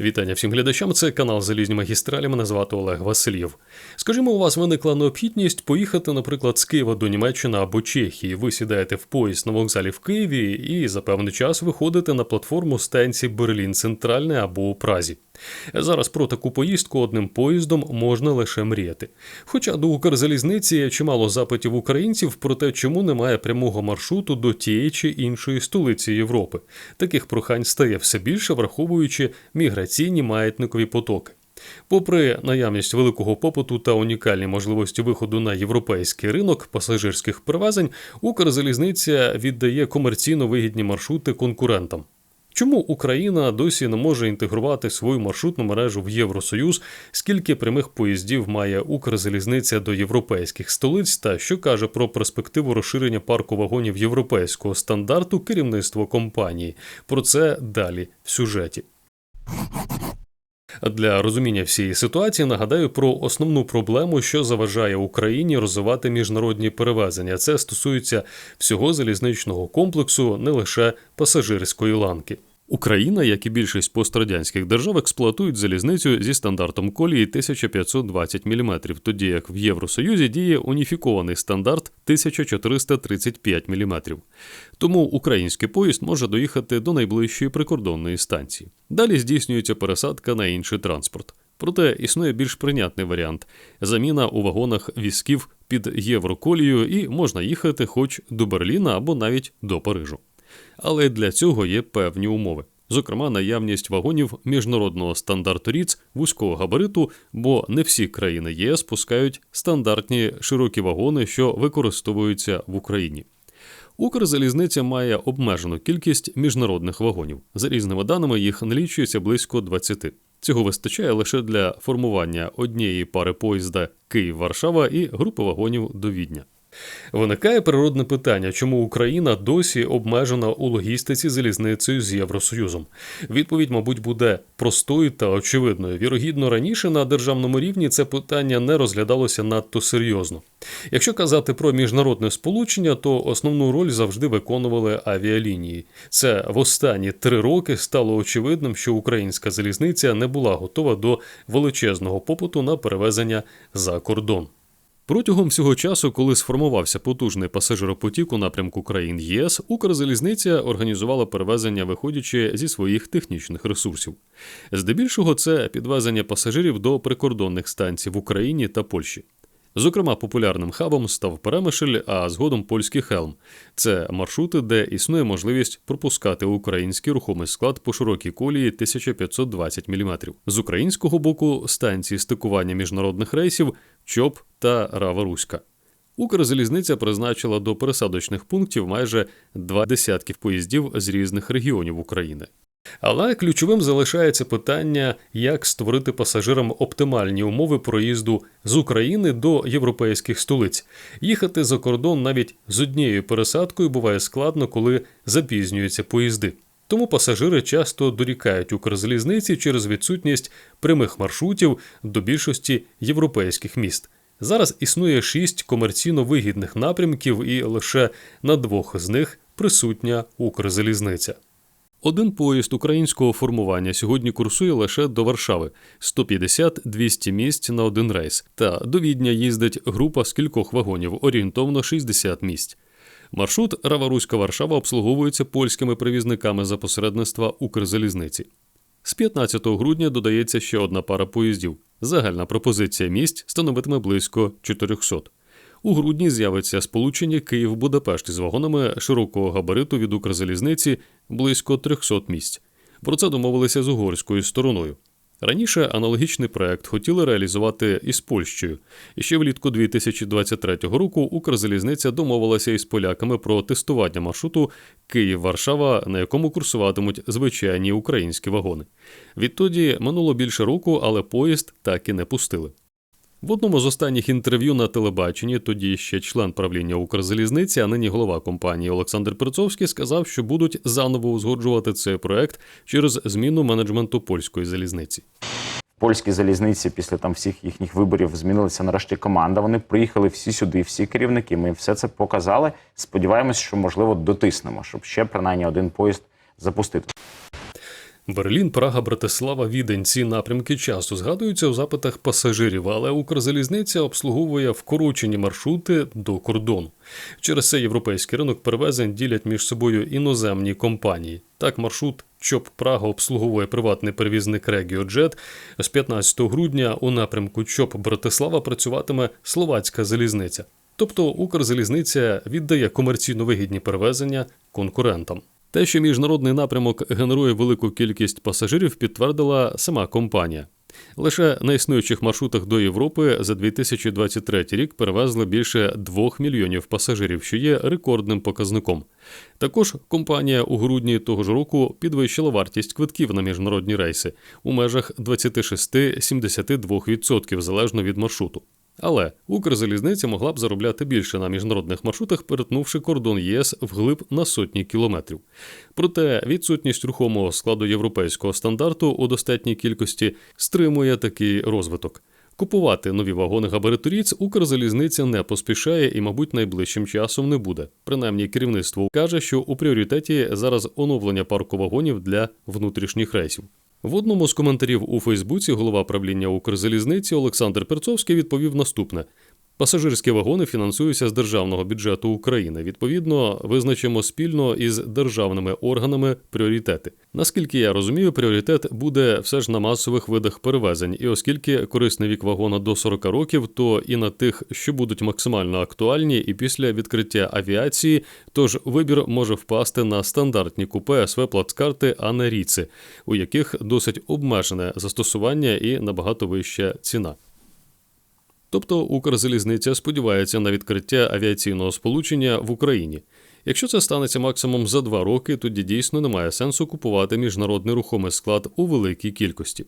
Вітання всім глядачам. Це канал Залізні магістралі. Мене звати Олег Васильєв. Скажімо, у вас виникла необхідність поїхати, наприклад, з Києва до Німеччини або Чехії. Ви сідаєте в поїзд на вокзалі в Києві і за певний час виходите на платформу станції Берлін Центральне або у Празі. Зараз про таку поїздку одним поїздом можна лише мріяти. Хоча до Укрзалізниці чимало запитів українців про те, чому немає прямого маршруту до тієї чи іншої столиці Європи. Таких прохань стає все більше, враховуючи міграційні маятникові потоки. Попри наявність великого попиту та унікальні можливості виходу на європейський ринок пасажирських перевезень, Укрзалізниця віддає комерційно вигідні маршрути конкурентам. Чому Україна досі не може інтегрувати свою маршрутну мережу в Євросоюз? Скільки прямих поїздів має Укрзалізниця до європейських столиць? Та що каже про перспективу розширення парку вагонів європейського стандарту керівництво компанії? Про це далі в сюжеті. Для розуміння всієї ситуації нагадаю про основну проблему, що заважає Україні розвивати міжнародні перевезення. Це стосується всього залізничного комплексу, не лише пасажирської ланки. Україна, як і більшість пострадянських держав, експлуатують залізницю зі стандартом колії 1520 мм, тоді як в Євросоюзі діє уніфікований стандарт 1435 мм. Тому український поїзд може доїхати до найближчої прикордонної станції. Далі здійснюється пересадка на інший транспорт. Проте існує більш прийнятний варіант заміна у вагонах візків під євроколію, і можна їхати хоч до Берліна або навіть до Парижу. Але для цього є певні умови. Зокрема, наявність вагонів міжнародного стандарту РІЦ вузького габариту, бо не всі країни ЄС пускають стандартні широкі вагони, що використовуються в Україні. Укрзалізниця має обмежену кількість міжнародних вагонів. За різними даними, їх налічується близько 20. Цього вистачає лише для формування однієї пари поїзда Київ-Варшава і групи вагонів до Відня. Виникає природне питання, чому Україна досі обмежена у логістиці залізницею з Євросоюзом. Відповідь, мабуть, буде простою та очевидною. Вірогідно, раніше на державному рівні це питання не розглядалося надто серйозно. Якщо казати про міжнародне сполучення, то основну роль завжди виконували авіалінії. Це в останні три роки стало очевидним, що українська залізниця не була готова до величезного попиту на перевезення за кордон. Протягом всього часу, коли сформувався потужний пасажиропотік у напрямку країн ЄС, Укрзалізниця організувала перевезення, виходячи зі своїх технічних ресурсів. Здебільшого, це підвезення пасажирів до прикордонних станцій в Україні та Польщі. Зокрема, популярним хабом став Перемишль, а згодом польський Хелм. Це маршрути, де існує можливість пропускати український рухомий склад по широкій колії 1520 мм. З українського боку станції стикування міжнародних рейсів ЧОП та Рава Руська. Укрзалізниця призначила до пересадочних пунктів майже два десятків поїздів з різних регіонів України. Але ключовим залишається питання, як створити пасажирам оптимальні умови проїзду з України до європейських столиць. Їхати за кордон навіть з однією пересадкою буває складно, коли запізнюються поїзди. Тому пасажири часто дорікають Укрзалізниці через відсутність прямих маршрутів до більшості європейських міст. Зараз існує шість комерційно вигідних напрямків, і лише на двох з них присутня Укрзалізниця. Один поїзд українського формування сьогодні курсує лише до Варшави 150-200 місць на один рейс. Та до Відня їздить група з кількох вагонів, орієнтовно 60 місць. Маршрут Раваруська Варшава обслуговується польськими привізниками за посередництва Укрзалізниці. З 15 грудня додається ще одна пара поїздів. Загальна пропозиція місць становитиме близько 400. У грудні з'явиться сполучення Київ-Будапешт з вагонами широкого габариту від Укрзалізниці близько 300 місць. Про це домовилися з угорською стороною. Раніше аналогічний проект хотіли реалізувати із Польщею. І ще влітку 2023 року Укрзалізниця домовилася із поляками про тестування маршруту Київ-Варшава, на якому курсуватимуть звичайні українські вагони. Відтоді минуло більше року, але поїзд так і не пустили. В одному з останніх інтерв'ю на телебаченні, тоді ще член правління Укрзалізниці, а нині голова компанії Олександр Перцовський сказав, що будуть заново узгоджувати цей проект через зміну менеджменту польської залізниці. Польські залізниці після там всіх їхніх виборів змінилася нарешті команда. Вони приїхали всі сюди, всі керівники. Ми все це показали. Сподіваємось, що можливо дотиснемо, щоб ще принаймні один поїзд запустити. Берлін, Прага, Братислава, Відень. Ці напрямки часто згадуються у запитах пасажирів, але Укрзалізниця обслуговує вкорочені маршрути до кордону. Через це європейський ринок перевезень ділять між собою іноземні компанії. Так, маршрут ЧОП Прага обслуговує приватний перевізник Регіоджет. З 15 грудня у напрямку ЧОП Братислава працюватиме словацька залізниця. Тобто Укрзалізниця віддає комерційно вигідні перевезення конкурентам. Те, що міжнародний напрямок генерує велику кількість пасажирів, підтвердила сама компанія. Лише на існуючих маршрутах до Європи за 2023 рік перевезли більше 2 мільйонів пасажирів, що є рекордним показником. Також компанія у грудні того ж року підвищила вартість квитків на міжнародні рейси у межах 26-72% залежно від маршруту. Але Укрзалізниця могла б заробляти більше на міжнародних маршрутах, перетнувши кордон ЄС вглиб на сотні кілометрів. Проте відсутність рухомого складу європейського стандарту у достатній кількості стримує такий розвиток. Купувати нові вагони габариторіць Укрзалізниця не поспішає і, мабуть, найближчим часом не буде. Принаймні, керівництво каже, що у пріоритеті зараз оновлення парку вагонів для внутрішніх рейсів. В одному з коментарів у Фейсбуці голова правління Укрзалізниці Олександр Перцовський відповів наступне: пасажирські вагони фінансуються з державного бюджету України. Відповідно, визначимо спільно із державними органами пріоритети. Наскільки я розумію, пріоритет буде все ж на масових видах перевезень, і оскільки корисний вік вагона до 40 років, то і на тих, що будуть максимально актуальні, і після відкриття авіації, тож вибір може впасти на стандартні купе СВ плацкарти, а не ріци, у яких досить обмежене застосування і набагато вища ціна. Тобто Укрзалізниця сподівається на відкриття авіаційного сполучення в Україні. Якщо це станеться максимум за два роки, тоді дійсно немає сенсу купувати міжнародний рухомий склад у великій кількості.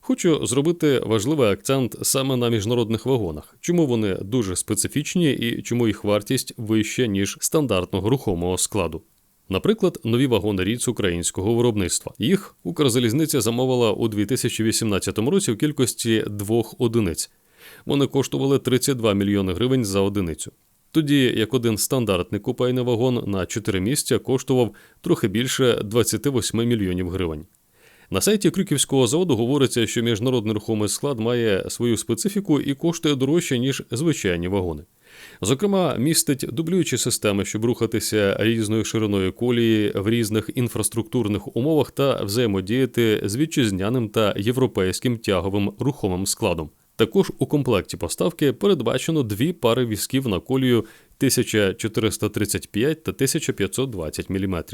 Хочу зробити важливий акцент саме на міжнародних вагонах, чому вони дуже специфічні і чому їх вартість вища, ніж стандартного рухомого складу. Наприклад, нові вагони ріц українського виробництва. Їх Укрзалізниця замовила у 2018 році в кількості двох одиниць. Вони коштували 32 мільйони гривень за одиницю. Тоді як один стандартний купейний вагон на 4 місця коштував трохи більше 28 мільйонів гривень. На сайті Крюківського заводу говориться, що міжнародний рухомий склад має свою специфіку і коштує дорожче, ніж звичайні вагони. Зокрема, містить дублюючі системи, щоб рухатися різною шириною колії в різних інфраструктурних умовах та взаємодіяти з вітчизняним та європейським тяговим рухомим складом. Також у комплекті поставки передбачено дві пари візків на колію 1435 та 1520 мм.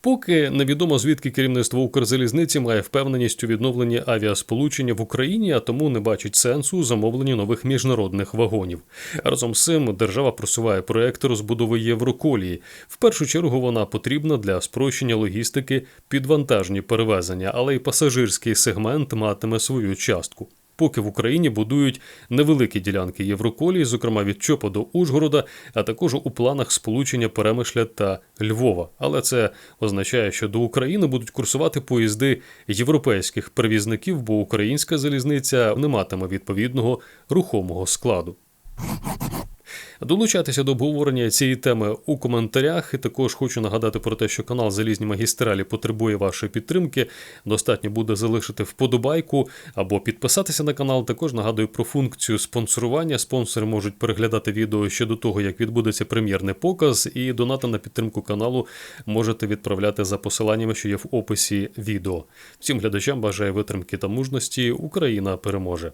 Поки невідомо звідки керівництво Укрзалізниці має впевненість у відновленні авіасполучення в Україні, а тому не бачить сенсу у замовленні нових міжнародних вагонів. Разом з цим держава просуває проект розбудови Євроколії. В першу чергу вона потрібна для спрощення логістики підвантажні перевезення, але й пасажирський сегмент матиме свою частку. Поки в Україні будують невеликі ділянки Євроколії, зокрема від Чопа до Ужгорода, а також у планах сполучення Перемишля та Львова. Але це означає, що до України будуть курсувати поїзди європейських перевізників, бо українська залізниця не матиме відповідного рухомого складу. Долучайтеся до обговорення цієї теми у коментарях. І також хочу нагадати про те, що канал Залізні магістралі потребує вашої підтримки. Достатньо буде залишити вподобайку або підписатися на канал. Також нагадую про функцію спонсорування. Спонсори можуть переглядати відео ще до того, як відбудеться прем'єрний показ, і донати на підтримку каналу можете відправляти за посиланнями, що є в описі відео. Всім глядачам бажаю витримки та мужності. Україна переможе.